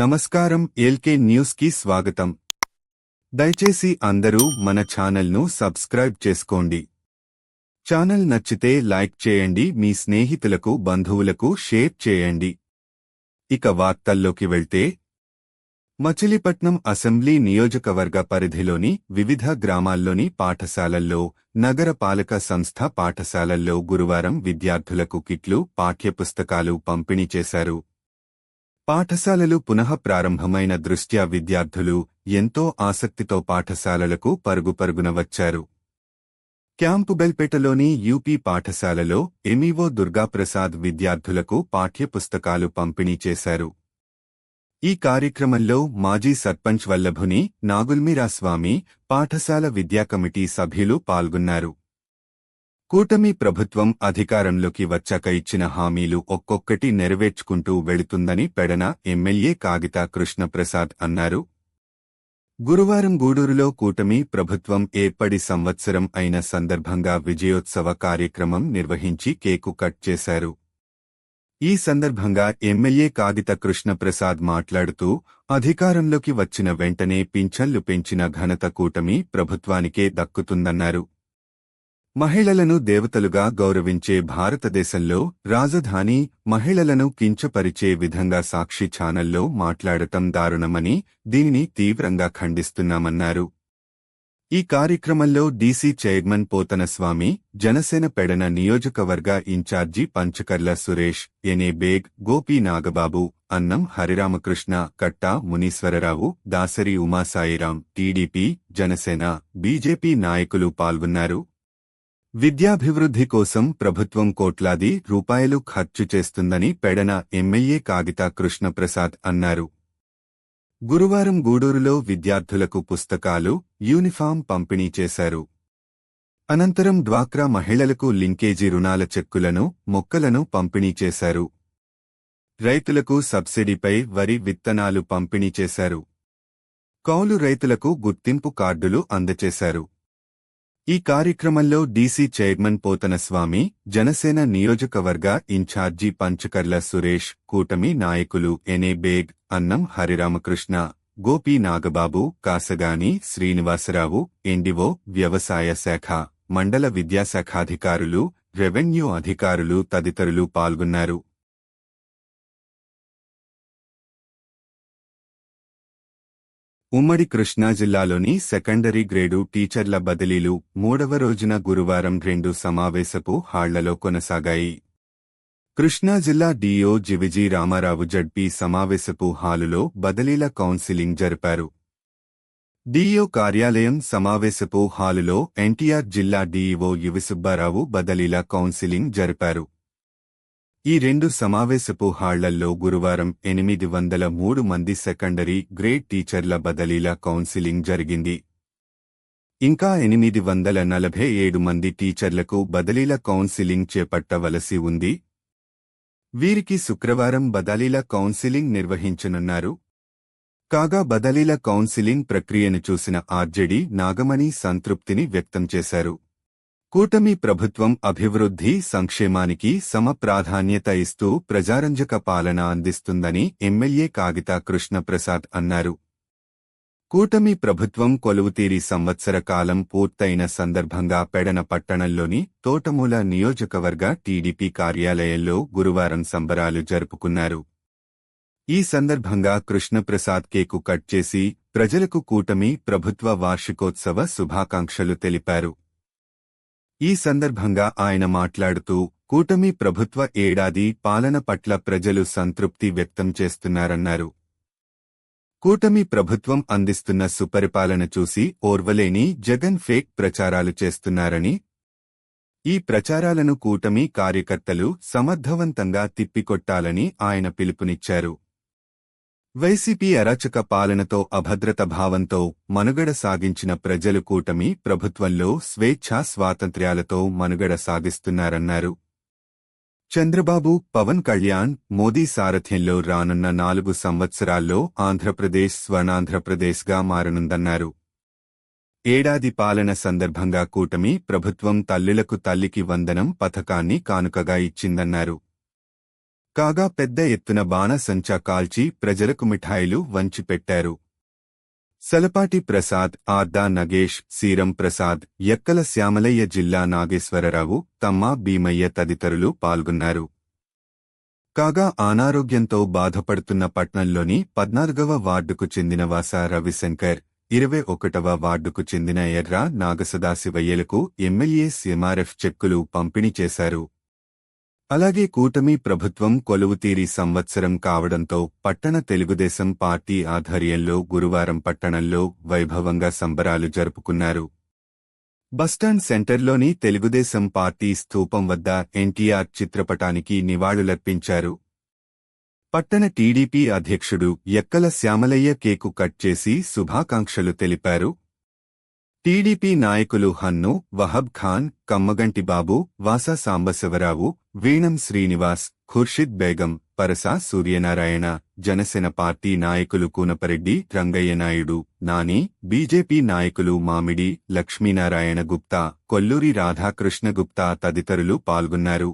నమస్కారం ఎల్కే న్యూస్కి స్వాగతం. దయచేసి అందరూ మన ఛానల్ను సబ్స్క్రైబ్ చేసుకోండి. ఛానల్ నచ్చితే లైక్ చేయండి మీ స్నేహితులకు బంధువులకు షేర్ చేయండి. ఇక వార్తల్లోకి వెళ్తే మచిలీపట్నం అసెంబ్లీ నియోజకవర్గ పరిధిలోని వివిధ గ్రామాల్లోని పాఠశాలల్లో నగరపాలక సంస్థ పాఠశాలల్లో గురువారం విద్యార్థులకు కిట్లు పాఠ్యపుస్తకాలు పంపిణీ చేశారు. పాఠశాలలు పునః ప్రారంభమైన దృష్ట్యా విద్యార్థులు ఎంతో ఆసక్తితో పాఠశాలలకు పరుగు పరుగున వచ్చారు. క్యాంపు బెల్పేటలోని యూపీ పాఠశాలలో ఎమివో దుర్గాప్రసాద్ విద్యార్థులకు పాఠ్యపుస్తకాలు పంపిణీ చేశారు. ఈ కార్యక్రమంలో మాజీ సర్పంచ్ వల్లభుని నాగుల్మీరాస్వామి పాఠశాల విద్యా కమిటీ సభ్యులు పాల్గొన్నారు. కూటమి ప్రభుత్వం అధికారంలోకి వచ్చాక ఇచ్చిన హామీలు ఒక్కొక్కటి నెరవేర్చుకుంటూ వెళుతుందని పెడన ఎమ్మెల్యే కాగితా కృష్ణప్రసాద్ అన్నారు. గురువారం గూడూరులో కూటమి ప్రభుత్వం ఏర్పడి సంవత్సరం అయిన సందర్భంగా విజయోత్సవ కార్యక్రమం నిర్వహించి కేకు కట్ చేశారు. ఈ సందర్భంగా ఎమ్మెల్యే కాగిత కృష్ణప్రసాద్ మాట్లాడుతూ అధికారంలోకి వచ్చిన వెంటనే పింఛన్లు పెంచిన ఘనత కూటమి ప్రభుత్వానికే దక్కుతుందన్నారు. మహిళలను దేవతలుగా గౌరవించే భారతదేశంలో రాజధాని మహిళలను కించపరిచే విధంగా సాక్షి ఛానల్లో మాట్లాడటం దారుణమని దీనిని తీవ్రంగా ఖండిస్తున్నామన్నారు. ఈ కార్యక్రమంలో డీసీ చైర్మన్ పోతనస్వామి జనసేన పెడన నియోజకవర్గ ఇన్ఛార్జి పంచకర్ల సురేష్ ఎనే బేగ్ గోపి నాగబాబు అన్నం హరిరామకృష్ణ కట్టా మునీశ్వరరావు దాసరి ఉమాసాయిరాం టీడీపీ జనసేన బీజేపీ నాయకులు పాల్గొన్నారు. విద్యాభివృద్ధి కోసం ప్రభుత్వం కోట్లాది రూపాయలు ఖర్చు చేస్తుందని పెడన ఎమ్మెల్యే కాగితా కృష్ణప్రసాద్ అన్నారు. గురువారం గూడూరులో విద్యార్థులకు పుస్తకాలు యూనిఫామ్ పంపిణీ చేశారు. అనంతరం డ్వాక్రా మహిళలకు లింకేజీ రుణాల చెక్కులను మొక్కలను పంపిణీ చేశారు. రైతులకు సబ్సిడీపై వరి విత్తనాలు పంపిణీ చేశారు. కౌలు రైతులకు గుర్తింపు కార్డులు అందచేశారు. ఈ కార్యక్రమంలో డీసీ చైర్మన్ పోతనస్వామి జనసేన నియోజకవర్గ ఇన్ఛార్జి పంచకర్ల సురేష్ కూటమి నాయకులు ఎనే బేగ్ అన్నం హరిరామకృష్ణ గోపి నాగబాబు కాసగాని శ్రీనివాసరావు ఎన్డివో వ్యవసాయ శాఖ మండల విద్యాశాఖాధికారులు రెవెన్యూ అధికారులు తదితరులు పాల్గొన్నారు. ఉమ్మడి కృష్ణా జిల్లాలోని సెకండరీ గ్రేడు టీచర్ల బదిలీలు మూడవ రోజున గురువారం రెండు సమావేశపు హాళ్ళలో కొనసాగాయి. కృష్ణా జిల్లా DO G V G Rama Rao ZP సమావేశపు హాలులో బదిలీల కౌన్సిలింగ్ జరిపారు. డిఓ కార్యాలయం సమావేశపు హాలులో ఎన్టీఆర్ జిల్లా డీఈఓ యువిసుబ్బారావు బదిలీల కౌన్సిలింగ్ జరిపారు. ఈ రెండు సమావేశపు హాళ్ళల్లో గురువారం ఎనిమిది వందల మూడు మంది సెకండరీ గ్రేడ్ టీచర్ల బదిలీల కౌన్సిలింగ్ జరిగింది. ఇంకా ఎనిమిది వందల నలభై ఏడు మంది టీచర్లకు బదలీల కౌన్సిలింగ్ చేపట్టవలసి ఉంది. వీరికి శుక్రవారం బదలీల కౌన్సిలింగ్ నిర్వహించనున్నారు. కాగా బదలీల కౌన్సిలింగ్ ప్రక్రియను చూసిన ఆర్జెడి నాగమణి సంతృప్తిని వ్యక్తం చేశారు. కూటమి ప్రభుత్వం అభివృద్ధి సంక్షేమానికి సమ ప్రాధాన్యత ఇస్తూ ప్రజారంజక పాలన అందిస్తుందని ఎమ్మెల్యే కాగితా కృష్ణప్రసాద్ అన్నారు. కూటమి ప్రభుత్వం కొలువుతీరి సంవత్సర కాలం పూర్తయిన సందర్భంగా పెడన పట్టణంలోని తోటమూల నియోజకవర్గ టీడీపీ కార్యాలయంలో గురువారం సంబరాలు జరుపుకున్నారు. ఈ సందర్భంగా కృష్ణప్రసాద్ కేకు కట్ చేసి ప్రజలకు కూటమి ప్రభుత్వ వార్షికోత్సవ శుభాకాంక్షలు తెలిపారు. ఈ సందర్భంగా ఆయన మాట్లాడుతూ కూటమి ప్రభుత్వ ఏడాది పాలన పట్ల ప్రజలు సంతృప్తి వ్యక్తం చేస్తున్నారన్నారు. కూటమి ప్రభుత్వం అందిస్తున్న సుపరిపాలన చూసి ఓర్వలేని జగన్ ఫేక్ ప్రచారాలు చేస్తున్నారని ఈ ప్రచారాలను కూటమి కార్యకర్తలు సమర్థవంతంగా తిప్పికొట్టాలని ఆయన పిలుపునిచ్చారు. వైసీపీ అరాచక పాలనతో అభద్రత భావంతో మనుగడ సాగించిన ప్రజలు కూటమి ప్రభుత్వంలో స్వేచ్ఛా స్వాతంత్ర్యాలతో మనుగడ సాగిస్తున్నారన్నారు. చంద్రబాబు పవన్ కళ్యాణ్ మోదీ సారథ్యంలో రానున్న నాలుగు సంవత్సరాల్లో ఆంధ్రప్రదేశ్ స్వర్ణాంధ్రప్రదేశ్గా మారనుందన్నారు. ఏడాది పాలన సందర్భంగా కూటమి ప్రభుత్వం తల్లులకు తల్లికి వందనం పథకాన్ని కానుకగా ఇచ్చిందన్నారు. కాగా పెద్ద ఎత్తున బాణసంచా కాల్చి ప్రజలకు మిఠాయిలు వంచిపెట్టారు. సలపాటి ప్రసాద్ ఆర్దా నగేష్ సీరం ప్రసాద్ ఎక్కల శ్యామలయ్య జిల్లా నాగేశ్వరరావు తమ్మ భీమయ్య తదితరులు పాల్గొన్నారు. కాగా అనారోగ్యంతో బాధపడుతున్న పట్నంలోని పద్నాలుగవ వార్డుకు చెందిన వాస రవిశంకర్ ఇరవై ఒకటవ వార్డుకు చెందిన ఎర్ర నాగసదాశివయ్యలకు ఎమ్మెల్యే సీఎంఆర్ఎఫ్ చెక్కులు పంపిణీ చేశారు. అలాగే కూటమి ప్రభుత్వం కొలువుతీరి సంవత్సరం కావడంతో పట్టణ తెలుగుదేశం పార్టీ ఆధ్వర్యంలో గురువారం పట్టణంలో వైభవంగా సంబరాలు జరుపుకున్నారు. బస్టాండ్ సెంటర్లోని తెలుగుదేశం పార్టీ స్థూపం వద్ద ఎన్టీఆర్ చిత్రపటానికి నివాళులర్పించారు. పట్టణ టీడీపీ అధ్యక్షుడు ఎక్కల శ్యామలయ్య కేకు కట్ చేసి శుభాకాంక్షలు తెలిపారు. టీడీపీ నాయకులు హన్ను వహబ్ ఖాన్ కమ్మగంటి బాబు వాసా సాంబశివరావు వీణం శ్రీనివాస్ ఖుర్షిద్ బేగం పరస సూర్యనారాయణ జనసేన పార్టీ నాయకులు కూనపరెడ్డి రంగయ్య నాయుడు నాని బీజేపీ నాయకులు మామిడి లక్ష్మీనారాయణ గుప్తా కొల్లూరి రాధాకృష్ణ గుప్తా తదితరులు పాల్గొన్నారు.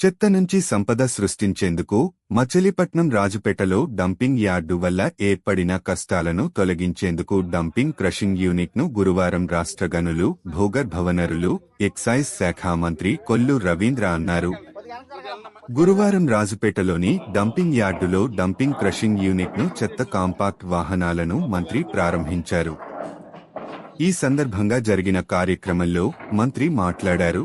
చెత్త నుంచి సంపద సృష్టించేందుకు మచిలీపట్నం రాజుపేటలో డంపింగ్ యార్డు వల్ల ఏర్పడిన కష్టాలను తొలగించేందుకు డంపింగ్ క్రషింగ్ యూనిట్ను గురువారం రాష్ట్ర గనులు భూగర్భవనరులు ఎక్సైజ్ శాఖ మంత్రి కొల్లు రవీంద్ర అన్నారు. గురువారం రాజుపేటలోని డంపింగ్ యార్డులో డంపింగ్ క్రషింగ్ యూనిట్ను చెత్త కాంపాక్ట్ వాహనాలను మంత్రి ప్రారంభించారు. ఈ సందర్భంగా జరిగిన కార్యక్రమంలో మంత్రి మాట్లాడారు.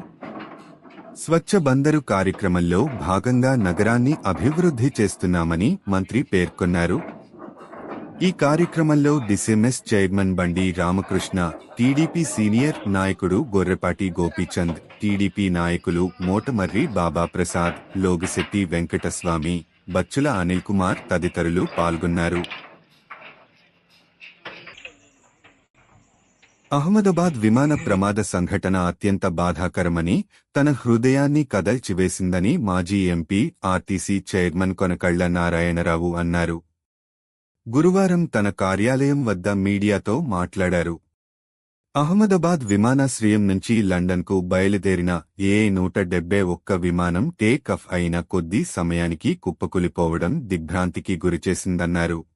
స్వచ్ఛ బందరు కార్యక్రమంలో భాగంగా నగరాన్ని అభివృద్ధి చేస్తున్నామని మంత్రి పేర్కొన్నారు. ఈ కార్యక్రమంలో డిసిఎంఎస్ చైర్మన్ బండి రామకృష్ణ టీడీపీ సీనియర్ నాయకుడు గొర్రెపాటి గోపీచంద్ టీడీపీ నాయకులు మోటమర్రి బాబా ప్రసాద్ లోగిశెట్టి వెంకటస్వామి బచ్చుల అనిల్ కుమార్ తదితరులు పాల్గొన్నారు. అహ్మదాబాద్ విమాన ప్రమాద సంఘటన అత్యంత బాధాకరమని తన హృదయాన్ని కదల్చివేసిందని మాజీ MP RTC chairman Konakalla Narayana Rao అన్నారు. గురువారం తన కార్యాలయం వద్ద మీడియాతో మాట్లాడారు. అహ్మదాబాద్ విమానాశ్రయం నుంచి లండన్కు బయలుదేరిన ఏ నూట డెబ్బై ఒక్క విమానం టేక్ ఆఫ్ అయిన కొద్ది సమయానికి కుప్పకూలిపోవడం దిగ్భ్రాంతికి గురిచేసిందన్నారు.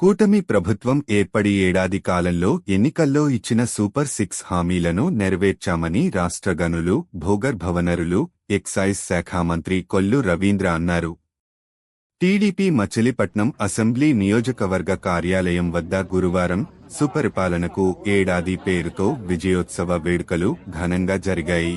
కూటమి ప్రభుత్వం ఏర్పడి ఏడాది కాలంలో ఎన్నికల్లో ఇచ్చిన సూపర్ సిక్స్ హామీలను నెరవేర్చామని రాష్ట్ర గనులు భూగర్భవనరులు ఎక్సైజ్ శాఖ మంత్రి కొల్లు రవీంద్ర అన్నారు. టీడీపీ మచిలీపట్నం అసెంబ్లీ నియోజకవర్గ కార్యాలయం వద్ద గురువారం సుపరిపాలనకు ఏడాది పేరుతో విజయోత్సవ వేడుకలు ఘనంగా జరిగాయి.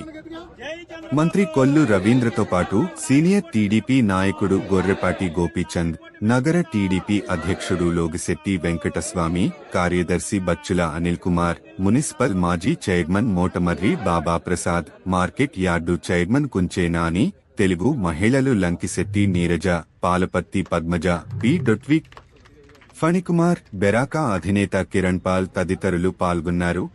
మంత్రి కొల్లు రవీంద్రతో పాటు సీనియర్ టీడీపీ నాయకుడు గొర్రెపాటి గోపీచంద్ నగర టీడీపీ అధ్యక్షుడు లోగిశెట్టి వెంకటస్వామి కార్యదర్శి బచ్చుల అనిల్ కుమార్ మున్సిపల్ మాజీ chairman Motamarri Baba Prasad market yard chairman Kunche Nani Telugu మహిళలు లంకిశెట్టి నీరజ పాలపత్తి పద్మజ పి డొట్విక్ ఫణికుమార్ బెరాకా అధినేత కిరణ్ పాల్ తదితరులు పాల్గొన్నారు.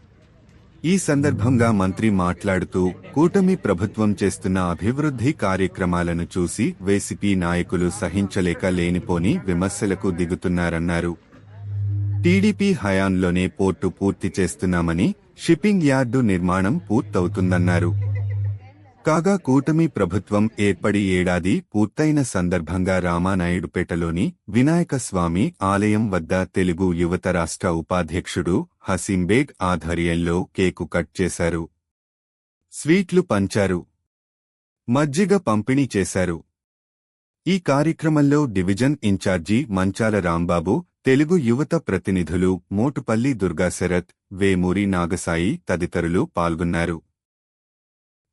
ఈ సందర్భంగా మంత్రి మాట్లాడుతూ కూటమి ప్రభుత్వం చేస్తున్న అభివృద్ధి కార్యక్రమాలను చూసి వైసీపీ నాయకులు సహించలేక లేనిపోని విమర్శలకు దిగుతున్నారన్నారు. టీడీపీ హయాంలోనే పోర్టు పూర్తి చేస్తున్నామని షిప్పింగ్ యార్డు నిర్మాణం పూర్తవుతుందన్నారు. కాగా కూటమి ప్రభుత్వం ఏర్పడి ఏడాది పూర్తయిన సందర్భంగా రామానాయుడుపేటలోని వినాయక స్వామి ఆలయం వద్ద తెలుగు యువత రాష్ట్ర ఉపాధ్యక్షుడు హసీంబేగ్ ఆధ్వర్యంలో కేకు కట్ చేశారు. స్వీట్లు పంచారు. మజ్జిగ పంపిణీ చేశారు. ఈ కార్యక్రమంలో డివిజన్ ఇన్ఛార్జి మంచాల రాంబాబు తెలుగు యువత ప్రతినిధులు మోటుపల్లి దుర్గాశరత్ వేమూరి నాగసాయి తదితరులు పాల్గొన్నారు.